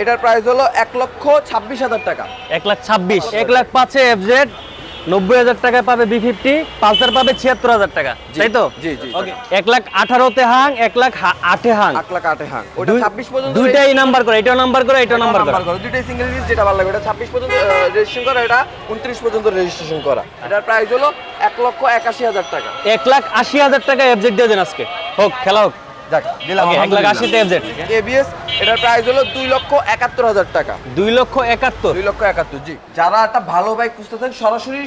এটার প্রাইস হলো এক লক্ষ ছাব্বিশ হাজার টাকা। এক লাখ ছাব্বিশ। এক লাখ পাঁচে এফজেড নব্বই হাজার টাকায় পাবে বি ফিফটি পালসার পাবে ছিয়াত্তর হাজার টাকা। তাই তো? জি, জি, এক লাখ আঠারোতে হাং এক লাখ আটে হাং। আট লাখ আটে হ্যাঁ ওটা ছাব্বিশ পর্যন্ত দুইটাই নাম্বার করে এটাও নাম্বার করে এটাও নাম্বার করে। দুইটাই সিঙ্গেল ডিস্ক যেটা ভালো লাগে এটা ছাব্বিশ পর্যন্ত রেজিস্ট্রেশন করা এটা উনত্রিশ পর্যন্ত রেজিস্ট্রেশন করা। এটার প্রাইস হলো এক লক্ষ একাশি হাজার টাকা। এক লাখ আশি হাজার টাকা এফজেড দিয়ে দেন আজকে। হোক খেলা হোক। যাক দিলাম এক লাখ আশিতে এফজেড এবিএস এটার প্রাইস হলো দুই লক্ষ একাত্তর হাজার টাকা। দুই লক্ষ একাত্তর। দুই লক্ষ একাত্তর জি। যারা একটা ভালো বাইক খুঁজতেছেন সরাসরি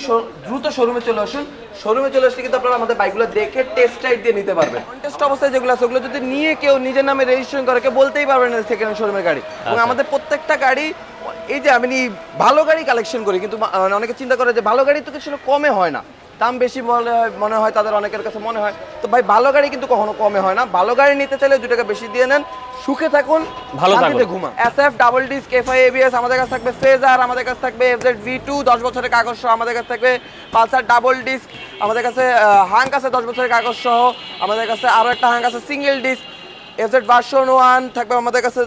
দ্রুত শোরুমে চলে আসুন। শোরুমে চলে আসলে কিন্তু আপনারা আমাদের বাইকগুলো দেখে টেস্ট রাইড দিয়ে নিতে পারবেন। টেস্ট অবস্থায় যেগুলো আছে ওগুলো যদি নিয়ে কেউ নিজের নামে রেজিস্ট্রেশন করে কেউ বলতেই পারবেন না সেকেন্ড হ্যান্ড শোরুমের গাড়ি। এবং আচ্ছা। আমাদের প্রত্যেকটা গাড়ি এই যে আমি ভালো গাড়ি কালেকশন করি কিন্তু মানে অনেকে চিন্তা করে যে ভালো গাড়ি তো কিছু কমে হয় না। দাম বেশি মনে হয় মনে হয় তাদের অনেকের কাছে মনে হয়। তো ভাই ভালো গাড়ি কিন্তু কখনো কমে হয় না। ভালো গাড়ি নিতে চাইলে দু টাকা বেশি দিয়ে নেন। সুখে থাকুন ভালো থাকুন। শান্তিতে S F double disc FI ABS আমাদের কাছে থাকবে। ফেজার আমাদের কাছে থাকবে। এফজেড ভি টু দশ বছরের কাগজ সহ আমাদের কাছে থাকবে। পালসার ডাবল ডিস্ক আমাদের কাছে হাঙ্ক আছে দশ বছরের কাগজ সহ। আমাদের কাছে আরও একটা হাঙ্ক আছে single disc FZ version one থাকবে আমাদের কাছে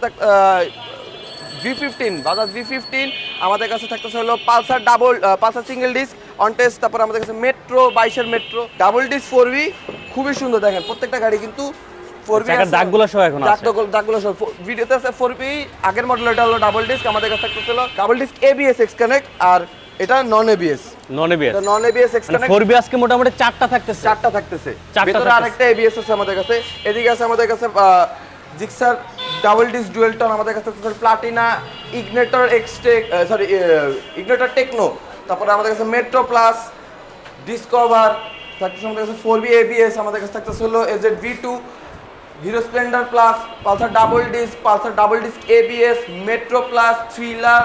V fifteen Bajaj V fifteen আমাদের কাছে থাকতেছে হলো Pulsar double Pulsar single disc on test তারপর আমাদের কাছে মেট্রো বাইশের Metro double disc four V খুবই সুন্দর দেখেন। প্রত্যেকটা গাড়ি কিন্তু ফোর ভি চাকার দাগগুলো সহ এখন আছে। দাগগুলো দাগগুলো ভিডিওতে আছে ফোর পি আগের হলো ডাবল ডিস্ক আমাদের কাছে থাকতেছিল double disc ABS X connect আর এটা non ABS non ABS non ABS X মানে ফোর বি আজকে মোটামুটি চারটা থাকতেছে। চারটা থাকতেছে। ভিতরে। আরেকটা এবিএস আছে আমাদের কাছে। এদিকে আছে আমাদের কাছে জিক্সার ডাবল ডুয়েল টন আমাদের কাছে Platina Ignitor Xtec sorry Ignitor techno তারপরে আমাদের কাছে মেট্রো প্লাস ডিসকভার থাকতেছে আমাদের কাছে ফোর বি এবিএস আমাদের কাছে থাকতেছে হলো AZ V two Hero Splendor plus Pulsar double disc Pulsar double disc ABS Metro plus thriller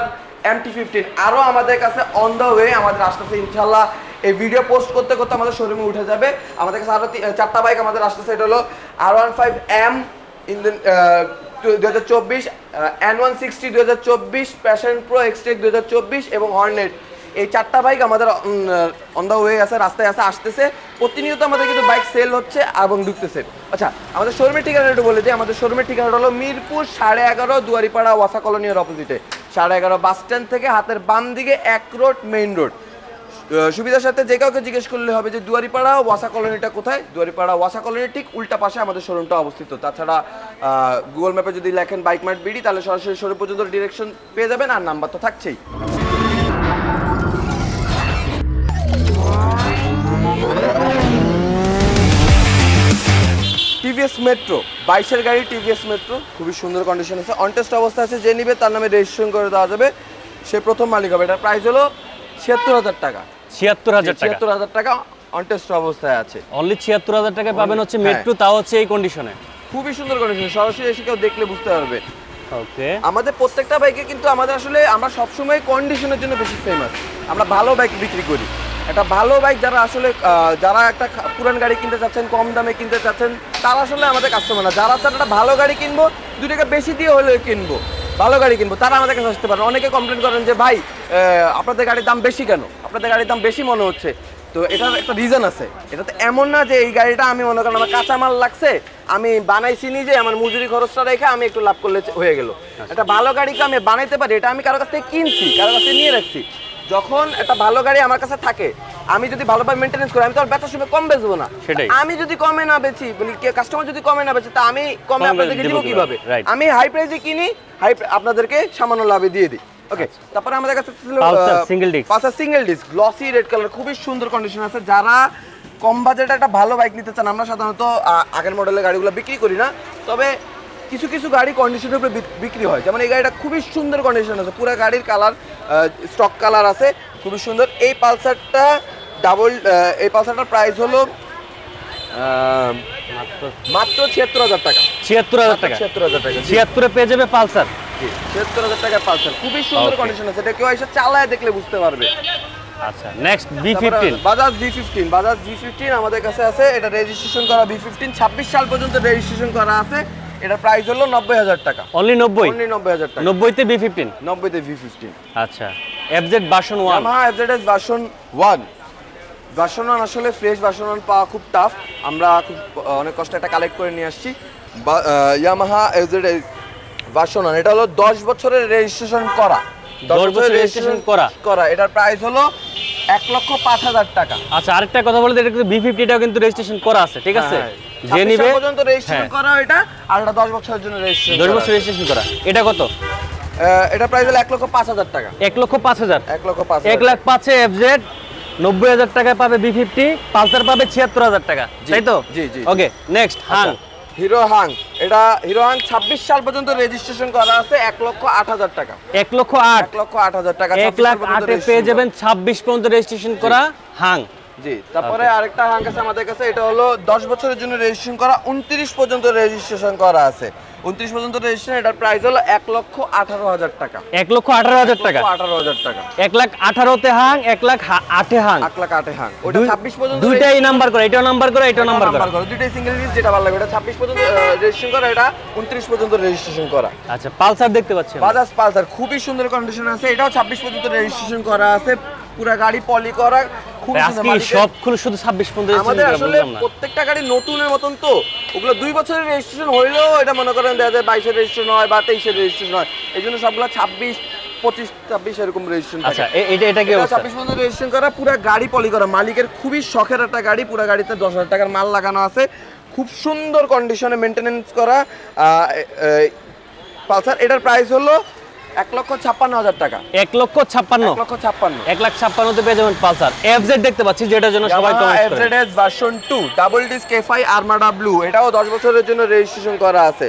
MT fifteen আরও আমাদের কাছে অন দ্য ওয়ে আমাদের আসতেছে ইনশাল্লাহ এই ভিডিও পোস্ট করতে করতে আমাদের শোরুমে উঠে যাবে। আমাদের কাছে আরও চারটা বাইক আমাদের আসতেছে, এটা হলো R one five M in দু হাজার চব্বিশ এন ওয়ান সিক্সটি দু হাজার চব্বিশ প্যাশন প্রো এক্সটেক দু হাজার চব্বিশ এবং হর্নেট এই চারটা বাইক আমাদের অন দ্য ওয়ে আছে, রাস্তায় আছে, আসতেছে। প্রতিনিয়ত আমাদের কিন্তু বাইক সেল হচ্ছে এবং ঢুকতেছে। আচ্ছা আমাদের শোরুমের ঠিকানা একটু বলে দিই। আমাদের শোরুমের ঠিকানাটা হলো মিরপুর সাড়ে এগারো দুয়ারিপাড়া ওয়াসা কলোনির অপোজিটে সাড়ে এগারো বাস স্ট্যান্ড থেকে হাতের বাম দিকে এক রোড মেইন রোড সুবিধার সাথে যে কাউকে জিজ্ঞেস করলে হবে যে, দুয়ারিপাড়া ওয়াসা কলোনিটা কোথায়? দুয়ারিপাড়া ওয়াসা কলোনির ঠিক উল্টা পাশে আমাদের শোরুমটা অবস্থিত। তাছাড়া গুগল ম্যাপে যদি লেখেন বাইক মার্ট বিডি তাহলে সরাসরি শোরুম পর্যন্ত ডিরেকশন পেয়ে যাবেন আর নাম্বার তো থাকছেই। টিভিএস মেট্রো বাইশের গাড়ি টিভিএস মেট্রো খুবই সুন্দর কন্ডিশন আছে। অনটেস্ট অবস্থা আছে যে নিবে তার নামে রেজিস্ট্রেশন করে দেওয়া যাবে। সে প্রথম মালিক হবে। এটার প্রাইস হলো ছিয়াত্তর হাজার টাকা। ছিয়াত্তর হাজার ছিয়াত্তর হাজার টাকা অনটেস্ট অবস্থায় আছে। অনলি ছিয়াত্তর হাজার টাকায় পাবেন হচ্ছে হ্যাঁ। মেট্রো তাও হচ্ছে এই কন্ডিশনে খুবই সুন্দর কন্ডিশন সরাসরি এসে কেউ দেখলে বুঝতে পারবে। ওকে আমাদের প্রত্যেকটা বাইকে কিন্তু আমাদের আসলে আমরা সবসময় কন্ডিশনের জন্য বেশি ফেমাস আমরা ভালো বাইক বিক্রি করি। একটা ভালো বাইক যারা আসলে যারা একটা পুরান গাড়ি কিনতে চাচ্ছেন কম দামে কিনতে চাচ্ছেন তারা আসলে আমাদের কাস্টমার না। যারা চান একটা ভালো গাড়ি কিনবো দু টাকা বেশি দিয়ে হলেও কিনবো ভালো গাড়ি কিনবো তারা আমাদের কাছে আসতে পারেন অনেকে কমপ্লেন করেন যে ভাই আপনাদের গাড়ির দাম বেশি কেন? আপনাদের গাড়ির দাম বেশি মনে হচ্ছে। তো এটার একটা রিজন আছে। এটা তো এমন না যে এই গাড়িটা আমি মনে করেন আমার কাঁচামাল লাগছে আমি বানাইছি নিজে আমার মজুরি খরচটা রেখে আমি একটু লাভ করলে হয়ে গেল। একটা ভালো গাড়িকে আমি বানাইতে পারি? এটা আমি কারও কাছ থেকে কিনছি কারও কাছ থেকে নিয়ে রাখছি। যখন একটা ভালো গাড়ি আমার কাছে থাকে আমি যদি ভালোভাবে মেনটেন্স করি আমি তো আর বেচার সময় কম বেচবো না। সেটাই। আমি যদি কমে না বেচি মানে কাস্টমার যদি কমে না বেচে তা আমি কমে আপনাদেরকে দিব কীভাবে? আমি হাই প্রাইসে কিনি হাই আপনাদেরকে সামান্য লাভে দিয়ে দিই। ওকে তারপরে আমাদের কাছে ছিল আহ, single পাঁচটা single disc glossy red colour খুবই সুন্দর কন্ডিশন আছে। যারা কম বাজেটে একটা ভালো বাইক নিতে চান আমরা সাধারণত আগের মডেলের গাড়িগুলো বিক্রি করি না। তবে কিছু কিছু গাড়ি কন্ডিশনের উপরে বিক্রি হয়। যেমন এই গাড়িটা খুবই সুন্দর কন্ডিশন আছে। পুরো গাড়ির কালার স্টক কালার আছে খুবই সুন্দর। এই পালসারটা ডাবল এই পালসারটার প্রাইস হলো মাত্র ছিয়াত্তর হাজার টাকা। ছিয়াত্তর হাজার টাকা। ছিয়াত্তর হাজার টাকা ছিয়াত্তরে পেয়ে যাবে পালসার? ছিয়াত্তর হাজার টাকা পালসার। খুবই সুন্দর কন্ডিশন আছে। এটা কেউ এসে চালায় দেখলে বুঝতে পারবে। আচ্ছা next B fifteen Bajaj V fifteen Bajaj V fifteen আমাদের কাছে আছে। এটা রেজিস্ট্রেশন করা ভি ফিফটিন ছাব্বিশ সাল পর্যন্ত রেজিস্ট্রেশন করা আছে। এটার প্রাইস হলো নব্বই হাজার টাকা। অনলি নব্বই? অনলি নব্বই হাজার টাকা। নব্বইতে ভি ফিফটিন নব্বইতে ভি ফিফটিন আচ্ছা। এফজেড বাসন ওয়ান হ্যাঁ FZ S version one version one আসলে ফ্রেশ ভার্সন ওয়ান পাওয়া খুব টাফ আমরা খুব অনেক কষ্ট একটা কালেক্ট করে নিয়ে আসছি। ইয়ামাহা এফজেড ভার্সন ওয়ান এটা হলো দশ বছরের রেজিস্ট্রেশন করা। 10 বছরের registration করা। করা। এটার প্রাইস হলো এক লক্ষ পাঁচ হাজার টাকা। আচ্ছা আরেকটা কথা বলতে এটা কিন্তু বি ফিফটিটাও কিন্তু রেজিস্ট্রেশন করা আছে ঠিক আছে? হ্যাঁ, যে 26 নিবে পর্যন্ত রেজিস্ট্রেশন হ্যাঁ। করা এটা আর এটা দশ বছরের জন্য রেজিস্ট্রেশন দশ বছর রেজিস্ট্রেশন করা। এটা কত? এটা প্রাইস হলো এক লক্ষ পাঁচ হাজার টাকা। এক লক্ষ পাঁচ হাজার। এক লক্ষ পাঁচ এক লাখ পাঁচে এফজেড নব্বই হাজার টাকায় পাবে বি ফিফটি পালসার পাবে ছিয়াত্তর হাজার টাকা তাই তো? জি, জি, জি। Okay next Hang hero Hang এটা হিরো হাং ছাব্বিশ সাল পর্যন্ত রেজিস্ট্রেশন করা আছে এক লক্ষ আট হাজার টাকা। এক লক্ষ আট। লক্ষ আট হাজার টাকা এক লাখ আটে পেয়ে যাবেন ছাব্বিশ পর্যন্ত রেজিস্ট্রেশন করা হাং। জি তারপরে আরেকটা হাং আছে আমাদের কাছে এটা হলো দশ বছরের জন্য রেজিস্ট্রেশন করা উনত্রিশ পর্যন্ত রেজিস্ট্রেশন করা আছে। উনত্রিশ পর্যন্ত রেজিস্ট্রেশন এটার প্রাইস হলো এক লক্ষ আঠারো হাজার টাকা। এক লক্ষ আঠারো হাজার টাকা? আঠারো হাজার টাকা। এক লাখ আঠারোতে হাং এক লাখ আটে হাং? এক লাখ আটে হাং। ওটা ছাব্বিশ পর্যন্ত দুইটাই নাম্বার করে এটাও নাম্বার করে এটাও নাম্বার করে? দুইটাই সিঙ্গেল ডিজিট যেটা ভালো লাগে এটা ছাব্বিশ পর্যন্ত রেজিস্ট্রেশন করা এটা উনত্রিশ পর্যন্ত রেজিস্ট্রেশন করা। আচ্ছা পালসার দেখতে পাচ্ছি। বাজাজ পালসার খুবই সুন্দর কন্ডিশন আছে এটাও ছাব্বিশ পর্যন্ত রেজিস্ট্রেশন করা আছে। পুরো গাড়ি পলি করা আজকে সব খুলে শুধু ছাব্বিশ পর্যন্ত আমাদের আসলে প্রত্যেকটা গাড়ি নতুনের মতন তো। ওগুলো দুই বছরের রেজিস্ট্রেশন হইলেও এটা মনে করেন দেখা যায় বাইশের রেজিস্ট্রেশন হয় বা তেইশের রেজিস্ট্রেশন হয়। এই জন্য সবগুলো ছাব্বিশ পঁচিশ ছাব্বিশ এরকম রেজিস্ট্রেশন আচ্ছা এটা এটা কি ছাব্বিশ পর্যন্ত রেজিস্ট্রেশন করা পুরো গাড়ি পলি করা। মালিকের খুবই শখের একটা গাড়ি পুরো গাড়িতে দশ হাজার টাকার মাল লাগানো আছে। খুব সুন্দর কন্ডিশনে মেনটেনেন্স করা। পালসার এটার প্রাইস হলো এক লক্ষ ছাপ্পান্ন হাজার টাকা। এক লক্ষ ছাপ্পান্ন। লক্ষ ছাপ্পান্ন। এক লাখ ছাপ্পান্নতে পেয়ে যাবেন পালসার। এফজেড দেখতে পাচ্ছি যেটার জন্য সবাই কমেন্ট করে। FZS version 2 double disc FI Armada blue এটাও 10 বছরের জন্য রেজিস্ট্রেশন করা আছে।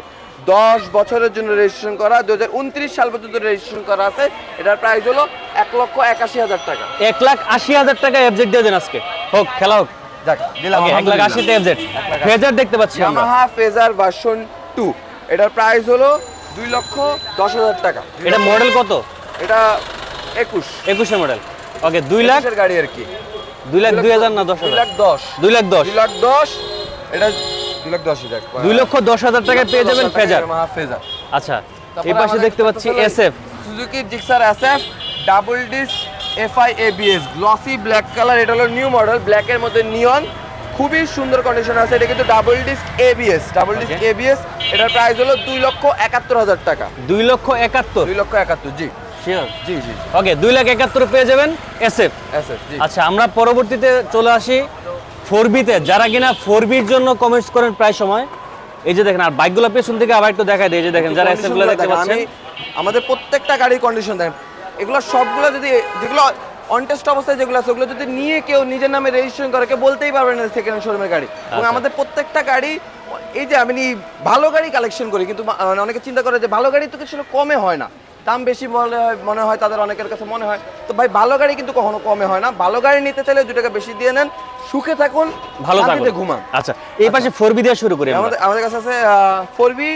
10 বছরের জন্য রেজিস্ট্রেশন করা 2029 সাল পর্যন্ত রেজিস্ট্রেশন করা আছে। এটার প্রাইস হলো 1 লক্ষ 81 হাজার টাকা। এক লাখ আশি হাজার টাকা এফজেড দিয়ে দেন আজকে। হোক খেলা হোক। এক এফজেড ফেজার দেখতে পাচ্ছি আমরা। ফেজার ভার্সন 2 এটার প্রাইস হলো 2 লক্ষ 10 হাজার টাকা। এটা মডেল কত? এটা 21 একুশে মডেল ওকে দুই লাখ গাড়ি আর কি। দুই লাখ দুই হাজার না দশ 2 হাজার? লাখ 10 দুই লাখ দশ। 2 লাখ 10 এটা 2 লাখ 10 যাক দুই লক্ষ দশ হাজার টাকায় পেয়ে যাবেন ফেজার। ফেজার। আচ্ছা এই পাশে দেখতে পাচ্ছি SF Suzuki Gixxer SF double disc FI ABS glossy black colour এটা হলো নিউ মডেল ব্ল্যাকের মধ্যে নিয়ন খুবই সুন্দর কন্ডিশন আছে। এটা কিন্তু double disc ABS double disc. ABS এটার প্রাইস হলো দুই লক্ষ একাত্তর হাজার টাকা। দুই লক্ষ একাত্তর? দুই লক্ষ একাত্তর জি। জি জি ওকে দুই লাখ একাত্তর পেয়ে যাবেন এসএফ এসএফ জি। আচ্ছা আমরা পরবর্তীতে চলে আসি ফোর বিতে যারা কিনা ফোর বির জন্য কমেন্টস করেন প্রায় সময় এই যে দেখেন আর বাইকগুলো পেছন থেকে আবার একটু দেখা দেয় এই যে দেখেন যারা এসএফগুলো দেখতে পাচ্ছেন। আমি আমাদের প্রত্যেকটা গাড়ির কন্ডিশন দেখেন। এগুলো সবগুলো যদি যেগুলো অনটেস্ট অবস্থায় যেগুলো আছে ওগুলো যদি নিয়ে কেউ নিজের নামে রেজিস্ট্রেশন করে কেউ বলতেই পারবে না সেকেন্ড হ্যান্ড শোরুমের গাড়ি। এবং আচ্ছা। আমাদের প্রত্যেকটা গাড়ি এই যে আমি ভালো গাড়ি কালেকশন করি কিন্তু মানে অনেকে চিন্তা করে যে ভালো গাড়ি তো কিছু কমে হয় না। দাম বেশি মনে হয় মনে হয় তাদের অনেকের কাছে মনে হয়। তো ভাই ভালো গাড়ি কিন্তু কখনো কমে হয় না। ভালো গাড়ি নিতে চাইলে দু টাকা বেশি দিয়ে নেন। সুখে থাকুন ভালো থাকুন। ঘুমান। আচ্ছা এই পাশে ফোর বি দিয়ে শুরু করি আমাদের আমাদের কাছে আছে four B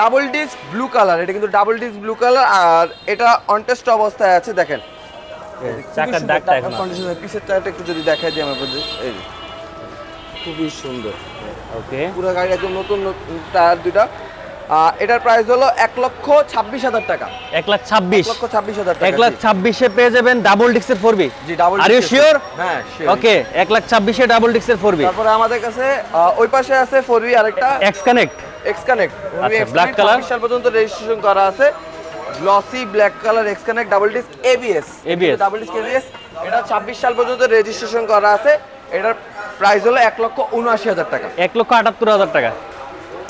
double disc blue colour এটা কিন্তু ডাবল ডিস্ক ব্লু কালার আর এটা অনটেস্ট অবস্থায় আছে দেখেন। চাকার দাগটা এখন আছে। কন্ডিশনের টায়ারটা একটু যদি দেখাই দিই আমার প্রতি এই খুবই সুন্দর। ওকে। পুরো গাড়ি একদম নতুন নতুন টায়ার দুইটা। এটার প্রাইস হলো এক লক্ষ ছাব্বিশ হাজার টাকা। এক লাখ ছাব্বিশ। লক্ষ ছাব্বিশ হাজার এক লাখ ছাব্বিশে পেয়ে যাবেন double ডিক্সের four B G double are you sure হ্যাঁ ওকে এক লাখ ছাব্বিশে ডাবল ডিক্সের ফোর বি তারপরে আমাদের কাছে ওই পাশে আছে ফোর বি আরেকটা। X connect X connect black color? সাল পর্যন্ত রেজিস্ট্রেশন করা আছে। Glossy black colour X connect double disc ABS ABS double disc ABS এটা 26 সাল পর্যন্ত রেজিস্ট্রেশন করা আছে। এটার প্রাইস হলো এক লক্ষ উনআশি হাজার টাকা। এক লক্ষ আটাত্তর হাজার টাকা।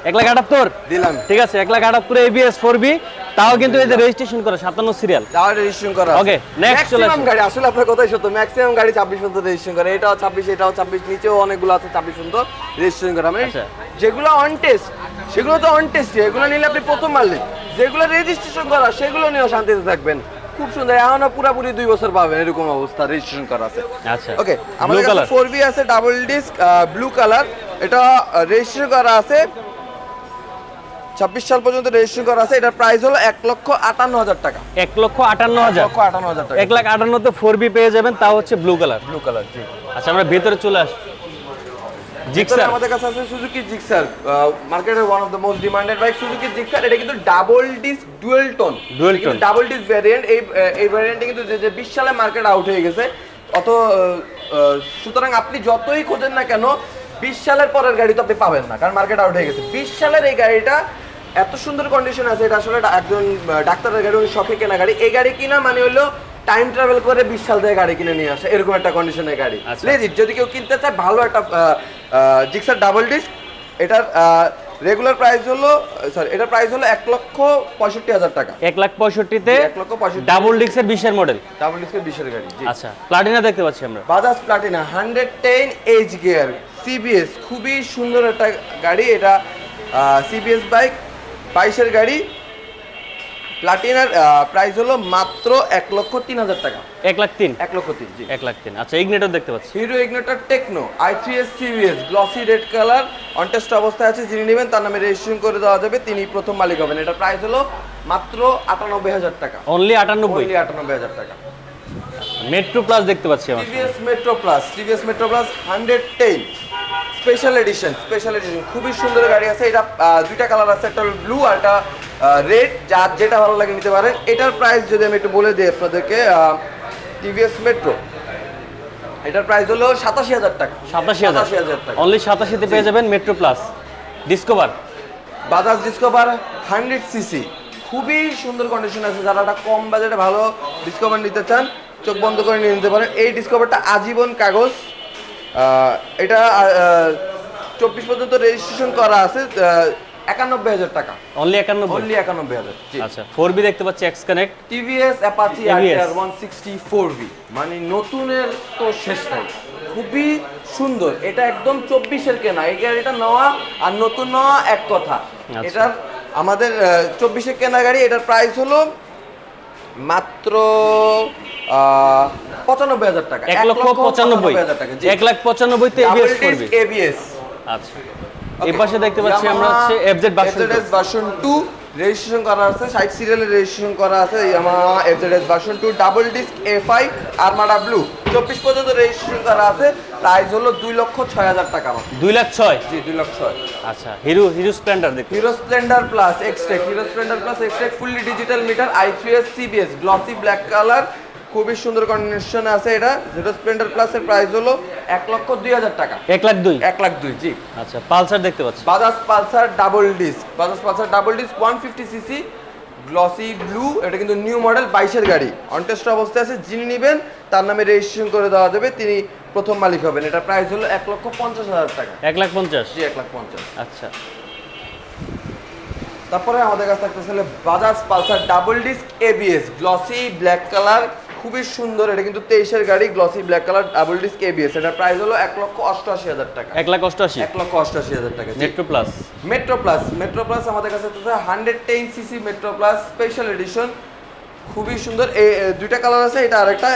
এক লাখ আটাত্তর? দিলাম। ঠিক আছে এক লাখ আটাত্তর এবিএস ফোর বি তাও কিন্তু এই যে রেজিস্ট্রেশন করে সাতান্ন সিরিয়াল তাও রেজিস্ট্রেশন করা Okay, next চলে ম্যাক্সিমাম গাড়ি আসলে আপনার কথাই সত্য ম্যাক্সিমাম গাড়ি 26 পর্যন্ত রেজিস্ট্রেশন করে। এটাও 26 এটাও 26 নিচেও অনেকগুলো আছে 26 পর্যন্ত রেজিস্ট্রেশন করা। মানে আচ্ছা। যেগুলো অন টেস্ট সেগুলো তো অন টেস্ট এগুলো নিলে আপনি প্রথম মারলেন। যেগুলো রেজিস্ট্রেশন করা সেগুলো নিয়েও শান্তিতে থাকবেন। খুব সুন্দর এখনও পুরোপুরি দুই বছর পাবেন এরকম অবস্থা রেজিস্ট্রেশন করা আছে। আচ্ছা। ওকে আমাদের কাছে ফোর বি আছে ডাবল ডিস্ক ব্লু কালার এটা রেজিস্ট্রেশন করা আছে। ছাব্বিশ সাল পর্যন্ত রেজিস্ট্রেশন করা আছে। এটার প্রাইস হলো এক লক্ষ আটান্ন হাজার টাকা। এক লক্ষ আটান্ন হাজার? লক্ষ আটান্ন হাজার টাকা। এক লাখ আটান্নতে ফোর বি পেয়ে যাবেন তাও হচ্ছে ব্লু কালার ব্লু কালার জি। আচ্ছা আমরা ভেতরে চলে আসি। জিক্সার আমাদের কাছে আছে সুজুকি জিক্সার মার্কেটের one of the most demanded bike Suzuki Gixxer এটা কিন্তু double disc dual tone Dual tone। Double disc variant এই এই ভ্যারিয়েন্টে কিন্তু যে 20 সালে মার্কেট আউট হয়ে গেছে। অত সুতরাং আপনি যতই খোঁজেন না কেন 20 সালের পরের গাড়ি তো আপনি পাবেন না কারণ মার্কেট আউট হয়ে গেছে। 20 সালের এই গাড়িটা এত সুন্দর কন্ডিশন আছে এটা আসলে একজন ডাক্তারের গাড়ি উনি শখে কেনা গাড়ি। এই গাড়ি কিনা মানে হলো টাইম ট্রাভেল করে বিশ সাল থেকে গাড়ি কিনে নিয়ে আসে এরকম একটা কন্ডিশনের গাড়ি। আচ্ছা। লেজিট যদি কেউ কিনতে চায় ভালো একটা জিক্সার ডাবল ডিস্ক এটার রেগুলার প্রাইস হলো সরি এটার প্রাইস হলো এক লক্ষ পঁয়ষট্টি হাজার টাকা। এক লাখ পঁয়ষট্টিতে এক লক্ষ পঁয়ষট্টি। ডাবল ডিক্সের বিশের মডেল ডাবল ডিস্কের বিশের গাড়ি আচ্ছা প্লাটিনা দেখতে পাচ্ছি আমরা। Bajaj Platina hundred ten H gear CBS খুবই সুন্দর একটা গাড়ি এটা সিবিএস বাইক বাইশের গাড়ি প্লাটিনার প্রাইস হলো মাত্র এক লক্ষ তিন হাজার টাকা। এক লাখ তিন? এক লক্ষ তিন জি। এক লাখ তিন। আচ্ছা ইগনেটর দেখতে পাচ্ছি। Hero Ignitor techno I three S CBS glossy red colour on test অবস্থায় আছে যিনি নেবেন তার নামে রেজিস্ট্রেশন করে দেওয়া যাবে তিনি প্রথম মালিক হবেন। এটা প্রাইস হলো মাত্র আটানব্বই হাজার টাকা। অনলি আটানব্বই? Only আটানব্বই হাজার টাকা। মেট্রো প্লাস দেখতে পাচ্ছি আমার। TVS Metro plus TVS Metro plus hundred ten special edition special edition খুবই সুন্দর গাড়ি আছে। এটা দুইটা কালার আছে একটা ব্লু আর একটা রেড যার যেটা ভালো লাগে নিতে পারেন। এটার প্রাইস যদি আমি একটু বলে দিই আপনাদেরকে টিভিএস মেট্রো এটার প্রাইস হলো সাতাশি হাজার টাকা। সাতাশি হাজার। টাকা। অনলি সাতাশিতে পেয়ে যাবেন Metro plus Discover Bajaj Discover hundred CC. খুবই সুন্দর কন্ডিশন আছে। যারা একটা কম বাজেটে ভালো ডিসকভার নিতে চান চোখ বন্ধ করে নিয়ে নিতে পারেন। এই ডিসকভারটা আজীবন কাগজ। এটা চব্বিশ পর্যন্ত রেজিস্ট্রেশন করা আছে। একানব্বই হাজার টাকা। অনলি একানব্বই? অনলি একানব্বই হাজার আচ্ছা ফোর বি দেখতে পাচ্ছি X connect TVS Apache one sixty four B মানে নতুনের তো শেষ নাই। খুবই সুন্দর। এটা একদম চব্বিশের কেনা। এই গাড়িটা নেওয়া আর নতুন নেওয়া এক কথা। আচ্ছা। এটার আমাদের চব্বিশের কেনা গাড়ি এটার প্রাইস হলো মাত্র পঁচানব্বই হাজার টাকা। এক লক্ষ পঁচানব্বই। হাজার টাকা এক লাখ পঁচানব্বইতে এবিএস আচ্ছা। এই পাশে দেখতে পাচ্ছি আমরা হচ্ছে FZ version FZS version 2 registration করা আছে সাইড সিরিয়ালে রেজিস্ট্রেশন করা আছে Yamaha FZS version 2 double disc FI Armada blue 24 পর্যন্ত রেজিস্ট্রেশন করা আছে প্রাইস হলো 2 লক্ষ 6 হাজার টাকা মাত্র। দুই লাখ ছয়? জি 2 লক্ষ 6 আচ্ছা হিরো হিরো স্প্লেন্ডার দেখতে Hero Splendor plus Xtec Hero Splendor plus Xtec fully digital meter আই3এস CBS glossy black colour খুবই সুন্দর কন্ডিশনে আছে এটা। হিরো স্প্লেন্ডার প্লাসের প্রাইস হলো 1 লক্ষ 2 হাজার টাকা। এক লাখ দুই? 1 লাখ 2 জি। আচ্ছা পালসার দেখতে পাচ্ছি। Bajaj Pulsar double disc Bajaj Pulsar double disc one fifty CC glossy blue এটা কিন্তু নিউ মডেল বাইশের গাড়ি। অনটেস্ট অবস্থায় আছে যিনি নেবেন তার নামে রেজিস্ট্রেশন করে দেওয়া যাবে তিনি প্রথম মালিক হবেন। এটা প্রাইস হলো এক লক্ষ পঞ্চাশ হাজার টাকা। এক লাখ পঞ্চাশ? জি এক লাখ পঞ্চাশ। আচ্ছা। তারপরে আমাদের কাছে থাকতেছে Bajaj Pulsar double disc ABS glossy black colour খুবই সুন্দর এটা কিন্তু তেইশের গাড়ি glossy black colour double disc ABS এটার প্রাইস হলো এক লক্ষ অষ্টআশি হাজার টাকা। এক লাখ অষ্টআশি। এক লক্ষ অষ্টআশি হাজার টাকা Metro Plus Metro Plus Metro Plus আমাদের কাছে hundred ten CC Metro Plus special edition খুবই সুন্দর। এই দুইটা কালার আছে এটা আরেকটা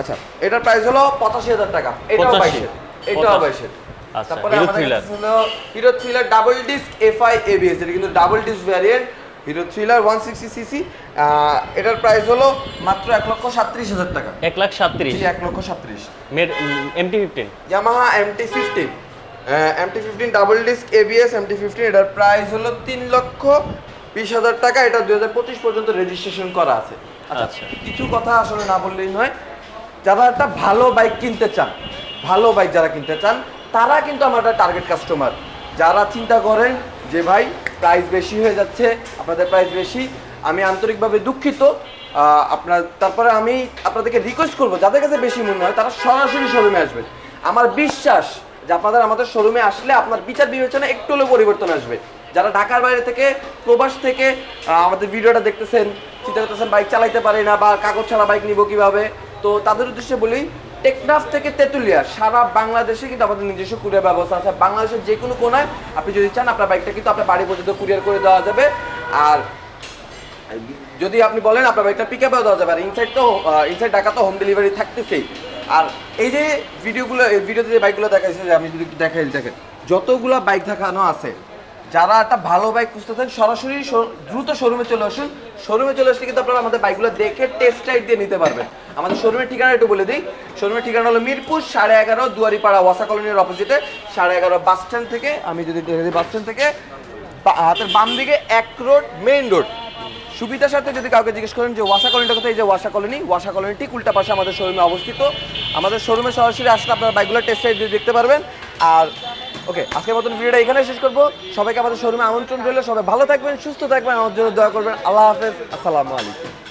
আচ্ছা এটার প্রাইস হলো পঁচাশি হাজার টাকা এটাও 85 বাইশের এটাও। বাইশের। আচ্ছা, তারপরে আমাদের থ্রিলার। কাছে হলো Hero Thriller double disc FI ABS এটা কিন্তু double disc variant Hero Thriller one sixty CC এটার প্রাইস হলো মাত্র এক লক্ষ সাত্রিশ হাজার টাকা। এক লাখ সাতত্রিশ জি এক লক্ষ সাত্রিশ। MT fifteen Yamaha MT fifteen MT fifteen double disc ABS MT fifteen এটার প্রাইস হলো তিন লক্ষ বিশ হাজার টাকা। এটা দুই হাজার পঁচিশ পর্যন্ত রেজিস্ট্রেশন করা আছে। আচ্ছা আচ্ছা। কিছু কথা আসলে না বললেই নয় যারা একটা ভালো বাইক কিনতে চান ভালো বাইক যারা কিনতে চান তারা কিন্তু আমার একটা টার্গেট কাস্টমার যারা চিন্তা করেন যে ভাই প্রাইস বেশি হয়ে যাচ্ছে, আপনাদের প্রাইস বেশি। আমি আন্তরিকভাবে দুঃখিত। আপনার, তারপরে আমি আপনাদেরকে রিকোয়েস্ট করব, যাদের কাছে বেশি মনে হয়, তারা সরাসরি শোরুমে আসবেন আমার বিশ্বাস যে আপনাদের আমাদের শোরুমে আসলে আপনার বিচার বিবেচনা একটু হলেও পরিবর্তন আসবে। যারা ঢাকার বাইরে থেকে, প্রবাস থেকে আমাদের ভিডিওটা দেখতেছেন, চিন্তা করতেছেন বাইক চালাইতে পারি না বা কাগজ ছাড়া বাইক নিব কীভাবে, তো তাদের উদ্দেশ্যে বলি টেকনাফ থেকে তেঁতুলিয়া, সারা বাংলাদেশে কিন্তু আমাদের নিজস্ব কুরিয়ার ব্যবস্থা আছে। বাংলাদেশের যে কোনো কোনায় আপনি যদি চান, আপনার বাইকটা কিন্তু আপনার বাড়ি পর্যন্ত কুরিয়ার করে দেওয়া যাবে। আর যদি আপনি বলেন, আপনার বাইকটা পিক আপেও দেওয়া যাবে। আর ইনসাইড তো ইনসাইড ঢাকা তো হোম ডেলিভারি থাকতেছেই। আর এই যে ভিডিওগুলো এই ভিডিওতে যে বাইকগুলো দেখাইছে, যে আমি যদি দেখাই, দেখেন, যতগুলো বাইক দেখানো আছে যারা একটা ভালো বাইক খুঁজতেছেন, সরাসরি শো- দ্রুত শোরুমে চলে আসুন। শোরুমে চলে আসলে কিন্তু আপনারা আমাদের বাইকগুলো দেখে টেস্ট রাইড দিয়ে নিতে পারবেন। আমাদের শোরুমের ঠিকানা একটু বলে দিই। শোরুমের ঠিকানা হলো মিরপুর সাড়ে এগারো দুয়ারিপাড়া ওয়াসা কলোনির অপোজিটে সাড়ে এগারো বাস স্ট্যান্ড থেকে, আমি যদি দেখে বাস স্ট্যান্ড থেকে হাতের বাম দিকে এক রোড মেইন রোড সুবিধার সাথে যদি কাউকে জিজ্ঞেস করেন যে ওয়াসা কলোনিটা কোথায়, এই যে ওয়াসা কলোনি ওয়াসা কলোনি ঠিক উল্টা পাশে আমাদের শোরুমে অবস্থিত। আমাদের শোরুমে সরাসরি আসলে আপনারা বাইকগুলো টেস্ট রাইড দিয়ে দেখতে পারবেন। আর ওকে, আজকের মতন ভিডিওটা এখানে শেষ করব। সবাইকে আমাদের শোরুমে আমন্ত্রণ করলে সবাই ভালো থাকবেন, সুস্থ থাকবেন, আমার জন্য দয়া করবেন। আল্লাহ হাফেজ। আসসালামু আলাইকুম।